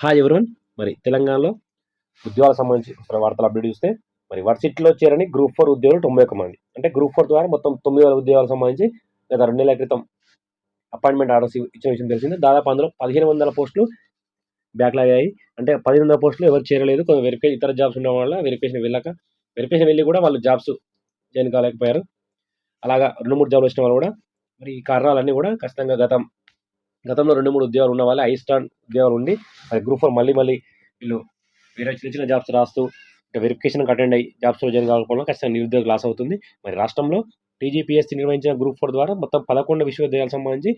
Hi everyone మరి తెలంగాణలో ఉద్యోగాలకు సంబంధించి వార్తలు అప్డేట్ చూస్తే మరి వర్సిటీలో చేరని గ్రూప్ ఫోర్ ఉద్యోగులు తొంభై ఒక్క మంది. అంటే గ్రూప్ ఫోర్ ద్వారా మొత్తం తొమ్మిది వేల ఉద్యోగాలకు సంబంధించి గత రెండు నెలల క్రితం అపాయింట్మెంట్ ఆర్డర్స్ ఇచ్చిన విషయం తెలిసింది. దాదాపు అందులో పదిహేను వందల పోస్టులు బ్యాక్లాగ్ అయ్యాయి. అంటే పదిహేను వందల పోస్టులు ఎవరు చేరలేదు. కొంత వెరిఫై ఇతర జాబ్స్ ఉండడం వల్ల వెరిఫికేషన్ వెళ్ళాక వెరిఫికేషన్ వెళ్ళి కూడా వాళ్ళు జాబ్స్ జాయిన్ కాలేకపోయారు. అలాగా రెండు మూడు జాబ్లు వచ్చిన వాళ్ళు కూడా మరి ఈ కారణాలన్నీ కూడా ఖచ్చితంగా గతం గతంలో రెండు మూడు ఉద్యోగాలు ఉన్న వాళ్ళు ఐ ఉద్యోగాలు ఉండి అది గ్రూప్ ఫోర్ మళ్ళీ మళ్ళీ వీళ్ళు వేరే చిన్న చిన్న జాబ్స్ రాస్తూ ఇంకా వెరిఫికేషన్కి అటెండ్ అయ్యి జాబ్స్లో జాయిన్ కాకపోవడం ఖచ్చితంగా నిరుద్యోగ లాస్ అవుతుంది. మరి రాష్ట్రంలో టీజీపీఎస్సీ నిర్వహించిన గ్రూప్ ఫోర్ ద్వారా మొత్తం పదకొండు విశ్వవిద్యాలయాలకు సంబంధించి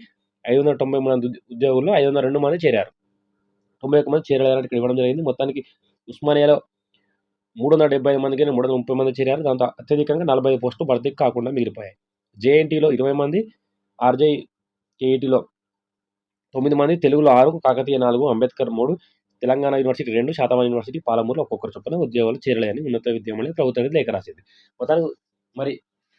ఐదు వందల తొంభై మంది ఉద్యోగుల్లో ఐదు వందల రెండు మంది చేరారు. తొంభై ఒక్క మంది చేరడానికి ఇక్కడ ఇవ్వడం జరిగింది. మొత్తానికి ఉస్మానియాలో మూడు వందల డెబ్బై ఐదు మందికి మూడు వందల ముప్పై మంది చేరారు. దాంతో అత్యధికంగా నలభై ఐదు పోస్టులు భర్తీ కాకుండా మిగిలిపోయాయి. జేఎన్టీలో ఇరవై మంది ఆర్జే కేఈటీలో తొమ్మిది మంది తెలుగులో ఆరు కాకతీయ నాలుగు అంబేద్కర్ మూడు తెలంగాణ యూనివర్సిటీ రెండు శాతవా యూనివర్సిటీ పాలమూరులో ఒక్కొక్కరు చొప్పున ఉద్యోగాలు చేరలేని ఉన్నత విద్యామండలి ప్రభుత్వానికి లేఖ రాసింది. మొత్తానికి మరి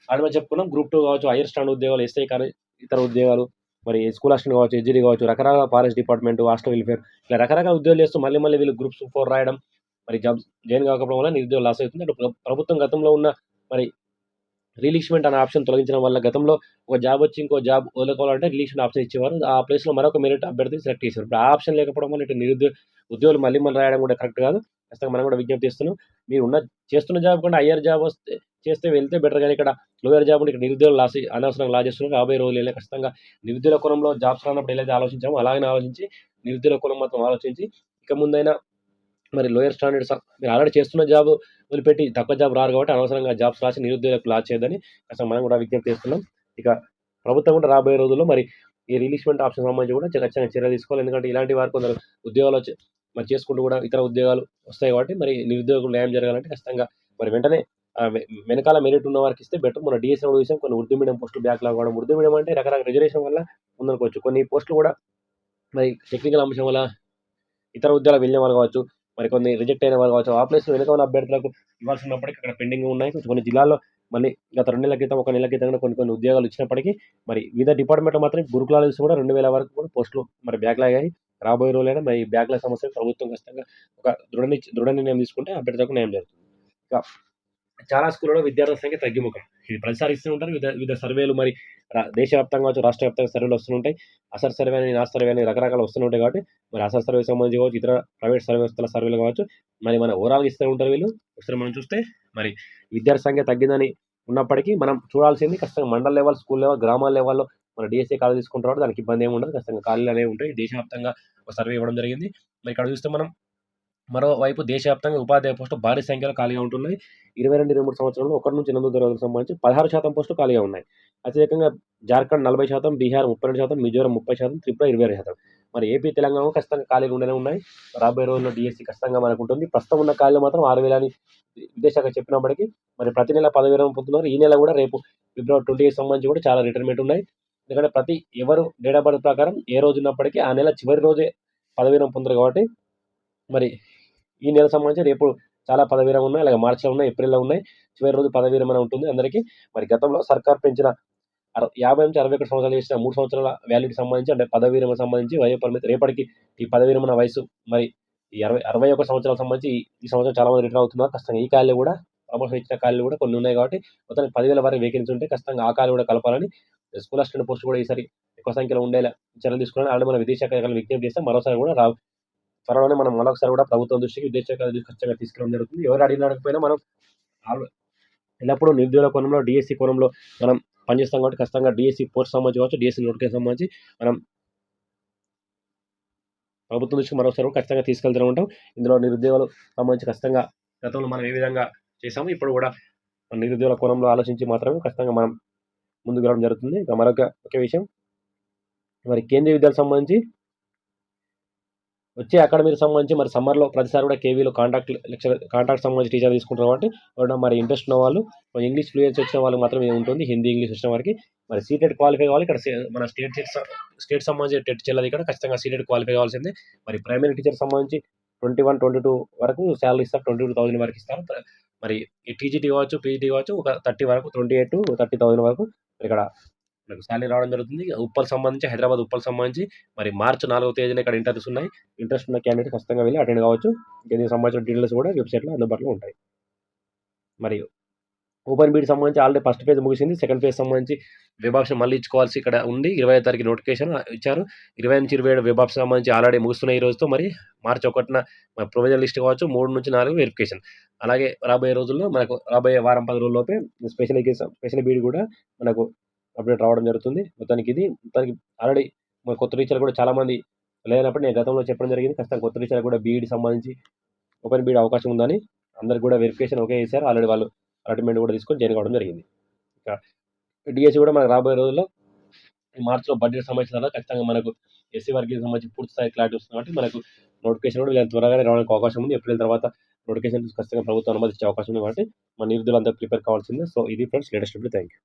ఆడ మనం చెప్పుకున్నాం గ్రూప్ టూ కావచ్చు హైయర్ స్టాండ్ ఉద్యోగాలు ఎస్ఐ కానీ ఇతర ఉద్యోగాలు మరి స్కూల్ అసిస్టెంట్ కావచ్చు ఎడ్జిడి కావచ్చు రకరకాల ఫారెస్ట్ డిపార్ట్మెంట్ హాస్టల్ వెల్ఫేర్ ఇలా రకరకాల ఉద్యోగాలు చేస్తూ మళ్ళీ మళ్ళీ వీళ్ళు గ్రూప్స్ ఫోర్ రాయడం మరి జాబ్స్ జాయిన్ కాకపోవడం వల్ల నిరుద్యోగ లాస్ అవుతుంది. అంటే ప్రభుత్వం గతంలో ఉన్న మరి రిలీక్స్మెంట్ అనే ఆప్షన్ తొలగించడం వల్ల గతంలో ఒక జాబ్ వచ్చి ఇంకో జాబ్ వదులుకోవాలంటే రిలీక్స్మెంట్ ఆప్షన్ ఇచ్చేవారు. ఆ ప్లేస్లో మరొక మెరిట్ అభ్యర్థిని సెలెక్ట్ చేశారు. ఇప్పుడు ఆ ఆప్షన్ లేకపోవడం వల్ల ఇటు నిరుద్యోగ ఉద్యోగులు మళ్ళీ మళ్ళీ రాయడం కూడా కరెక్ట్ కాదు. ఖచ్చితంగా మనం కూడా విజ్ఞప్తి చేస్తున్నాం. మీరు ఉన్న చేస్తున్న జాబ్ కన్నా హయ్యర్ జాబ్ వస్తే చేస్తే వెళ్తే బెటర్ కానీ ఇక్కడ లోయర్ జాబ్ ఇక్కడ నిరుద్యోగులు లాస్ అనవసరంగా లా చేస్తున్నారు. రాబోయే రోజులు ఖచ్చితంగా నిరుద్యోగ కులంలో జాబ్స్ రానప్పుడు ఏదైతే ఆలోచించామో అలాగే ఆలోచించి నిరుద్యోగ కులం మాత్రం ఆలోచించి ఇక ముందైనా మరి లోయర్ స్టాండర్డ్స్ మీరు ఆల్రెడీ చేస్తున్న జాబ్ వదిలిపెట్టి తక్కువ జాబ్ రారు కాబట్టి అనవసరంగా జాబ్స్ రాసి నిరుద్యోగులకు లాస్ చేయదని అసలు మనం కూడా విజ్ఞప్తి చేస్తున్నాం. ఇక ప్రభుత్వం కూడా రాబోయే రోజుల్లో మరి ఈ రిలీష్మెంట్ ఆప్షన్ సంబంధించి కూడా ఖచ్చితంగా చర్య తీసుకోవాలి. ఎందుకంటే ఇలాంటి వారు కొందరు ఉద్యోగాలు వచ్చి మరి చేసుకుంటూ కూడా ఇతర ఉద్యోగాలు వస్తాయి కాబట్టి మరి నిరుద్యోగులు న్యాయం జరగాలంటే ఖచ్చితంగా మరి వెంటనే వెనకాల మెరిట్ ఉన్న వారికి ఇస్తే బెటర్. మన డిఎస్ఎం కూడా చూసాం కొన్ని ఉర్దూ మీడియం పోస్టులు బ్యాక్ లాగడం ఉర్దూ మీడియం అంటే రకరకాల రిజర్వేషన్ వల్ల ఉందనుకోవచ్చు కొన్ని పోస్టులు కూడా మరి టెక్నికల్ అంశం వల్ల ఇతర ఉద్యోగాలు వెళ్ళిన వాళ్ళు కావచ్చు మరి కొన్ని రిజెక్ట్ అయిన వారు కావచ్చు ఆ ప్లేస్ వెనుక ఉన్న అభ్యర్థులకు ఇవ్వాల్సి ఉన్నప్పటికీ అక్కడ పెండింగ్ ఉన్నాయి. కొంచెం కొన్ని జిల్లాల్లో మళ్ళీ గత రెండు నెలల క్రితం ఒక నెల క్రితం కూడా కొన్ని కొన్ని ఉద్యోగాలు ఇచ్చినప్పటికీ మరి వివిధ డిపార్ట్మెంట్లో మాత్రం గురుకులాలు కూడా రెండు వేల వరకు కూడా పోస్టులు మరి బ్యాక్లాగ్ అయ్యి రాబోయే రోజులైనా మరి బ్యాక్ల సమస్య ప్రభుత్వం ఖచ్చితంగా ఒక దృఢ దృఢ నిర్ణయం తీసుకుంటే అభ్యర్థులకు న్యాయం జరుగుతుంది. ఇంకా చాలా స్కూళ్ళలో విద్యార్థుల సంఖ్య తగ్గిముఖం. ఇది ప్రతిసారి ఇస్తూ ఉంటారు. వివిధ వివిధ సర్వేలు మరి దేశవ్యాప్తంగా కావచ్చు రాష్ట్ర వ్యాప్తంగా సర్వేలు వస్తుంటాయి అసర్ సర్వే అని నా సర్వే అని రకరకాల వస్తుంటాయి కాబట్టి మరి అసర్ సర్వే సంబంధించి కావచ్చు ఇతర ప్రైవేట్ సర్వే సంస్థల సర్వేలు కావచ్చు మరి మన ఓవరాల్ ఇస్తూ ఉంటారు వీళ్ళు. ఒకసారి మనం చూస్తే మరి విద్యార్థి సంఖ్య తగ్గిందని ఉన్నప్పటికీ మనం చూడాల్సింది ఖచ్చితంగా మండల లెవెల్ స్కూల్ లెవెల్ గ్రామాల లెవెల్లో మన డిఎస్సీ కాలేజ్ తీసుకుంటారు కాబట్టి దానికి ఇబ్బంది ఏమి ఉండదు. ఖచ్చితంగా ఖాళీలు అనేవి ఉంటాయి. దేశవ్యాప్తంగా ఒక సర్వే ఇవ్వడం జరిగింది. మరి ఇక్కడ చూస్తే మనం మరోవైపు దేశవ్యాప్తంగా ఉపాధ్యాయ పోస్టులు భారీ సంఖ్యలో ఖాళీగా ఉంటున్నాయి ఇరవై రెండు ఇరవై మూడు సంవత్సరంలో ఒకటి నుంచి ఎనిమిది తరగతులకు సంబంధించి పదహారు శాతం పోస్టులు ఖాళీగా ఉన్నాయి. అత్యధికంగా జార్ఖండ్ నలభై శాతం బీహార్ ముప్పై రెండు శాతం మిజోరం ముప్పై శాతం త్రిపుర ఇరవై ఆరు శాతం. మరి ఏపీ తెలంగాణ ఖచ్చితంగా ఖాళీలు ఉండనే ఉన్నాయి. రాబోయే రోజుల్లో డిఎస్సీ ఖచ్చితంగా మనకు ఉంటుంది. ప్రస్తుతం ఉన్న ఖాళీలు మాత్రం ఆరు వేల అని విదేశాఖ చెప్పినప్పటికీ మరి ప్రతి నెల పదవి వేల పొందుతున్నారు. ఈ నెల కూడా రేపు ఫిబ్రవరి ట్వంటీ సంబంధించి కూడా చాలా రిటైర్మెంట్ ఉన్నాయి. ఎందుకంటే ప్రతి ఎవరు డేట్ ఆఫ్ బర్త్ ప్రకారం ఏ రోజు ఉన్నప్పటికీ ఆ నెల చివరి రోజే పదవి పొందరు కాబట్టి మరి ఈ నెల సంబంధించి రేపు చాలా పదవీరం ఉన్నాయి అలాగే మార్చిలో ఉన్నాయి ఏప్రిల్లో ఉన్నాయి. చివరి రోజు పదవి విరమణ ఉంటుంది అందరికీ? మరి గతంలో సర్కార్ పెంచిన యాభై నుంచి అరవై ఒకటి సంవత్సరాలు చేసిన మూడు సంవత్సరాల వ్యాలిడిటీ సంబంధించి అంటే పదవి విరమణ సంబంధించి వయో పరిమితి రేపటికి ఈ పదవి విరమణ వయసు మరి ఈ అరవై అరవై ఒక సంవత్సరాల సంబంధించి ఈ- సంవత్సరం చాలా మంది రిటైర్ అవుతున్నారు. ఖచ్చితంగా ఈ ఖాళీలు కూడా ప్రమోషన్ ఇచ్చిన ఖాళీలు కూడా కొన్ని ఉన్నాయి కాబట్టి మొత్తం పదివేల వరకు వేకెన్సీ ఉంటే ఖచ్చితంగా ఆ ఖాళీ కూడా కలపాలని స్కూల్ అసిస్టెంట్ పోస్ట్ కూడా ఈసారి ఎక్కువ సంఖ్యలో ఉండేలా చర్యలు తీసుకుని అలాగే మన విదేశాఖ విజ్ఞప్తి చేస్తే మరోసారి కూడా రా త్వరలోనే మనం మరొకసారి కూడా ప్రభుత్వం దృష్టికి విదేశాఖ ఖచ్చితంగా తీసుకెళ్ళడం జరుగుతుంది. ఎవరు అడిగినకపోయినా మనం ఎల్లప్పుడూ నిరుద్యోగ కోణంలో డిఎస్సి కోణంలో మనం పనిచేస్తాం కాబట్టి ఖచ్చితంగా డిఎస్సి పోస్ట్ సంబంధించి కావచ్చు డిఎస్సి నోటికి సంబంధించి మనం ప్రభుత్వం దృష్టికి మరొకసారి కూడా ఖచ్చితంగా తీసుకెళ్తూనే ఉంటాం. ఇందులో నిరుద్యోగాలు సంబంధించి ఖచ్చితంగా గతంలో మనం ఏ విధంగా చేసాము ఇప్పుడు కూడా మన నిరుద్యోగ కోణంలో ఆలోచించి మాత్రమే ఖచ్చితంగా మనం ముందుకు వెళ్ళడం జరుగుతుంది. ఇక మరొక ఒక విషయం మరి కేంద్రీయ విద్యాలకు సంబంధించి వచ్చే అకాడమీకి సంబంధించి మరి సమ్మర్లో ప్రతిసారి కూడా కేవీలో కాంటాక్ట్ లెక్చర్ కాంటాక్ట్ సంబంధించి టీచర్ తీసుకుంటారు కాబట్టి మరి ఇంట్రెస్ట్ ఉన్న వాళ్ళు ఇంగ్లీష్ ఫ్లూయెన్సీ వచ్చిన వాళ్ళకి మాత్రమే ఉంటుంది హిందీ ఇంగ్లీష్ వచ్చిన వారికి మరి సీటెడ్ క్వాలిఫై కావాలి. ఇక్కడ మన స్టేట్ స్టేట్ సంబంధించి టెట్ చెల్లది ఇక్కడ ఖచ్చితంగా సీటెడ్ క్వాలిఫై కావాల్సిందే. మరి ప్రైమరీ టీచర్ సంబంధించి ట్వంటీ వన్ ట్వంటీ టూ వరకు శాలరీ ఇస్తారు ట్వంటీ టూ థౌసండ్ వరకు ఇస్తారు. మరి ఈ టీజీటీ కావచ్చు పీజీటీ కావచ్చు ఒక థర్టీ వరకు twenty eight to thirty thousand వరకు ఇక్కడ మనకు శాలరీ రావడం జరుగుతుంది. ఉప్పల్ సంబంధించి హైదరాబాద్ ఉప్పల్ సంబంధించి మరి మార్చి నాలుగో తేదీన ఇక్కడ ఇంటర్వ్యూస్ ఉన్నాయి. ఇంట్రెస్ట్ ఉన్న క్యాండిడేట్ ఖచ్చితంగా వెళ్ళి అటెండ్ కావచ్చు. దీనికి సంబంధించిన డీటెయిల్స్ కూడా వెబ్సైట్లో అందుబాటులో ఉంటాయి. మరియు ఓపెన్ బీడ్ సంబంధించి ఆల్రెడీ ఫస్ట్ ఫేజ్ ముగిసింది. సెకండ్ ఫేజ్ సంబంధించి వెబ్ ఆప్షన్ మళ్ళీ ఇచ్చుకోవాల్సి ఇక్కడ ఉంది. ఇరవై తారీఖు నోటిఫికేషన్ ఇచ్చారు. ఇరవై నుంచి ఇరవై ఏడు వెబ్ ఆప్షన్ సంబంధించి ఆల్రెడీ ముగుస్తున్నాయి ఈ రోజుతో. మరి మార్చి ఒకటిన ప్రొవిజన్ లిస్ట్ కావచ్చు. మూడు నుంచి నాలుగు వెరిఫికేషన్. అలాగే రాబోయే రోజుల్లో మనకు రాబోయే వారం పది రోజుల్లోపే స్పెషల్ స్పెషల్ బీడ్ కూడా మనకు అప్డేట్ రావడం జరుగుతుంది. మొత్తానికి ఇది మొత్తానికి ఆల్రెడీ మన కొత్త టీచర్లు కూడా చాలామంది లేనప్పుడు నేను గతంలో చెప్పడం జరిగింది. ఖచ్చితంగా కొత్త టీచర్లు కూడా బీఈడి సంబంధించి ఓపెన్ బీఈడి అవకాశం ఉందని అందరికి కూడా వెరిఫికేషన్ ఓకే చేశారు. ఆల్రెడీ వాళ్ళు అలాట్మెంట్ కూడా తీసుకొని జాయిన్ కావడం జరిగింది. ఇంకా డిఎస్సి కూడా మనకు రాబోయే రోజుల్లో మార్చిలో బడ్జెట్ సంబంధించిన ఖచ్చితంగా మనకు ఎస్సీ వర్గీకి సంబంధించి పూర్తి స్థాయి క్లారిటీ వస్తుంది కాబట్టి మనకు నోటిఫికేషన్ కూడా వీళ్ళని త్వరగానే రావడానికి అవకాశం ఉంది. ఏప్రిల్ తర్వాత నోటిఫికేషన్ ఖచ్చితంగా ప్రభుత్వం అనుమతి ఇచ్చే అవకాశం ఉంది కాబట్టి మన నిరుద్ధులందరూ ప్రిపేర్ కావాల్సిందే. సో ఇది ఫ్రెండ్స్ లేటెస్ట్ థ్యాంక్ యూ